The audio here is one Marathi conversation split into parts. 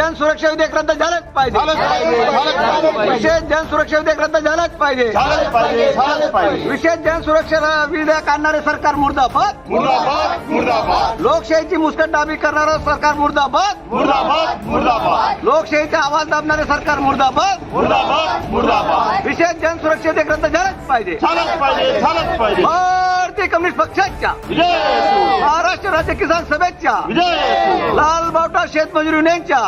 जनसुरक्षा विधेयक रद्द झालंच पाहिजे. विशेष जनसुरक्षा विधेयक रद्द झालंच पाहिजे. विशेष जनसुरक्षा विधेयक आणणारे सरकार मुर्दाबाद. मुर्दाबाद मुर्दाबाद. लोकशाहीची मुस्कटदाबी करणारं सरकार मुर्दाबाद. मुर्दाबाद मुर्दाबाद. लोकशाहीचा आवाज दाबणारे सरकार मुर्दाबाद. मुर्दाबाद मुर्दाबाद. विशेष जनसुरक्षा विधेयक रद्द झालंच पाहिजे. भारतीय कम्युनिस्ट पक्षाच्या महाराष्ट्र राज्य किसान सभेच्या लाल बावटा शेतमजूर युनियनच्या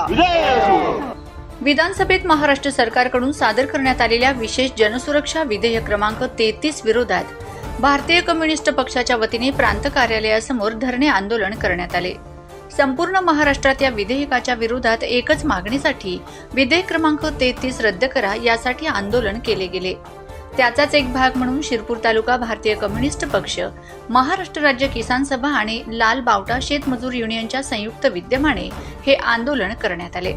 विधानसभेत महाराष्ट्र सरकारकडून सादर करण्यात आलेल्या विशेष जनसुरक्षा विधेयक क्रमांक तेहतीस विरोधात भारतीय कम्युनिस्ट पक्षाच्या वतीने प्रांत कार्यालयासमोर धरणे आंदोलन करण्यात आले. संपूर्ण महाराष्ट्रात या विधेयकाच्या विरोधात एकच मागणीसाठी विधेयक क्रमांक तेहतीस रद्द करा यासाठी आंदोलन केले गेले. त्याचाच एक भाग म्हणून शिरपूर तालुका भारतीय कम्युनिस्ट पक्ष महाराष्ट्र राज्य किसान सभा आणि लाल बावटा शेतमजूर युनियनच्या संयुक्त विद्यमाने हे आंदोलन करण्यात आले.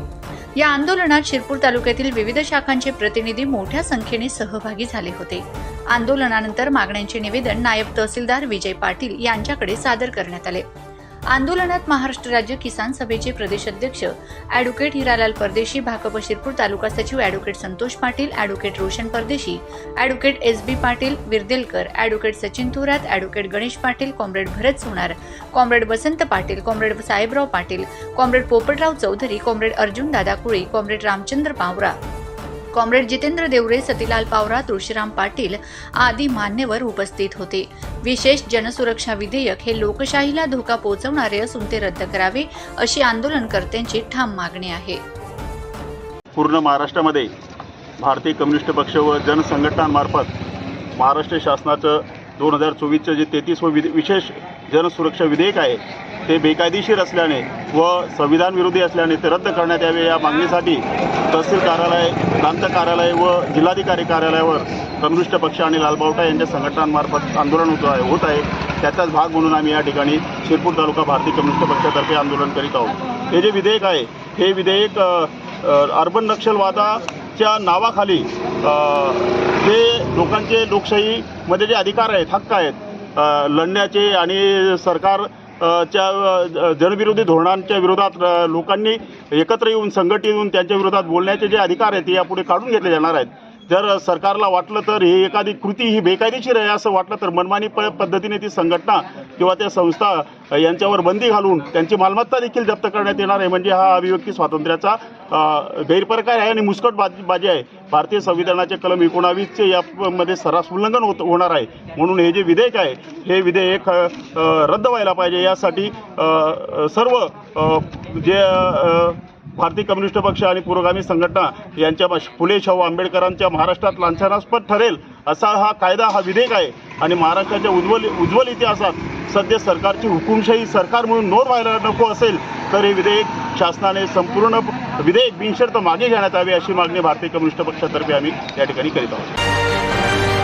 या आंदोलनात शिरपूर तालुक्यातील विविध शाखांचे प्रतिनिधी मोठ्या संख्येने सहभागी झाले होते. आंदोलनानंतर मागण्यांचे निवेदन नायब तहसीलदार विजय पाटील यांच्याकडे सादर करण्यात आले. आंदोलनात महाराष्ट्र राज्य किसान सभेचे प्रदेशाध्यक्ष अॅडव्होकेट हिरालाल परदेशी भाकप शिरपूर तालुका सचिव advocate Santosh Patil advocate Roshan Pardeshi advocate S B Patil Virdelkar advocate Sachin Thorat advocate Ganesh Patil comrade Bharat Sonar comrade Vasant Patil comrade Sahebrao Patil comrade Popatrao Chaudhari comrade Arjun Dada Kule comrade Ramchandra Pawara comrade Jitendra Deore Satilal Pawara Tulshiram Patil आदी मान्यवर उपस्थित होते. विशेष जनसुरक्षा विधेयक हे लोकशाहीला धोका पोहोचवणारे असून ते रद्द करावे अशी आंदोलनकर्त्यांची ठाम मागणी आहे. पूर्ण महाराष्ट्रामध्ये भारतीय कम्युनिस्ट पक्ष व जनसंघटनांमार्फत महाराष्ट्र शासनाचं दोन हजार चोवीसचं जे तेहतीस व विधे विशेष जनसुरक्षा विधेयक आहे ते बेकायदेशीर असल्याने व संविधान विरोधी असल्याने ते रद्द करण्यात यावे या मागणीसाठी तहसील कार्यालय प्रांत कार्यालय व जिल्हाधिकारी कार्यालयावर कम्युनिस्ट पक्ष आणि लालबावटा यांच्या संघटनांमार्फत आंदोलन होत आहे होत आहे. त्याचाच भाग म्हणून आम्ही या ठिकाणी शिरपूर तालुका भारतीय कम्युनिस्ट पक्षातर्फे आंदोलन करीत आहोत. हे जे विधेयक आहे हे विधेयक अर्बन नक्षलवादा च्या नावाखाली ते जे लोकांचे लोकशाहीमध्ये जे अधिकार आहेत हक्क आहेत लढण्याचे आणि सरकार च्या जनविरोधी धोरणांच्या विरोधात लोकांनी एकत्र येऊन संघटित येऊन त्यांच्या विरोधात बोलण्याचे जे अधिकार आहेत ते यापुढे काढून घेतले जाणार आहेत. जर सरकारला वाटलं तर ही एखादी कृती ही बेकायदेशीर आहे असं वाटलं तर मनमानी प पद्धतीने ती संघटना किंवा त्या संस्था यांच्यावर बंदी घालून त्यांची मालमत्ता देखील जप्त करण्यात येणार आहे. म्हणजे हा अभिव्यक्ती स्वातंत्र्याचा गैरप्रकार आहे आणि मुस्कट बाजी बाजी आहे. भारतीय संविधानाचे कलम एकोणावीसचे यामध्ये सर्रास उल्लंघन होत होणार आहे. म्हणून हे जे विधेयक आहे हे विधेयक रद्द व्हायला पाहिजे. यासाठी सर्व जे भारतीय कम्युनिस्ट पक्ष आणि पुरोगामी संघटना यांच्या फुले शाहू आंबेडकरांच्या महाराष्ट्रात लांछनास्पद ठरेल असा हा कायदा हा विधेयक आहे. आणि महाराष्ट्राच्या उज्ज्वल उज्ज्वल इतिहासात सध्या सरकारची हुकुमशाही सरकार म्हणून नोंद व्हायला नको असेल तर हे विधेयक शासनाने संपूर्ण विधेयक बिनशर्त मागे घेण्यात यावे अशी मागणी भारतीय कम्युनिस्ट पक्षातर्फे आम्ही या ठिकाणी करीत आहोत.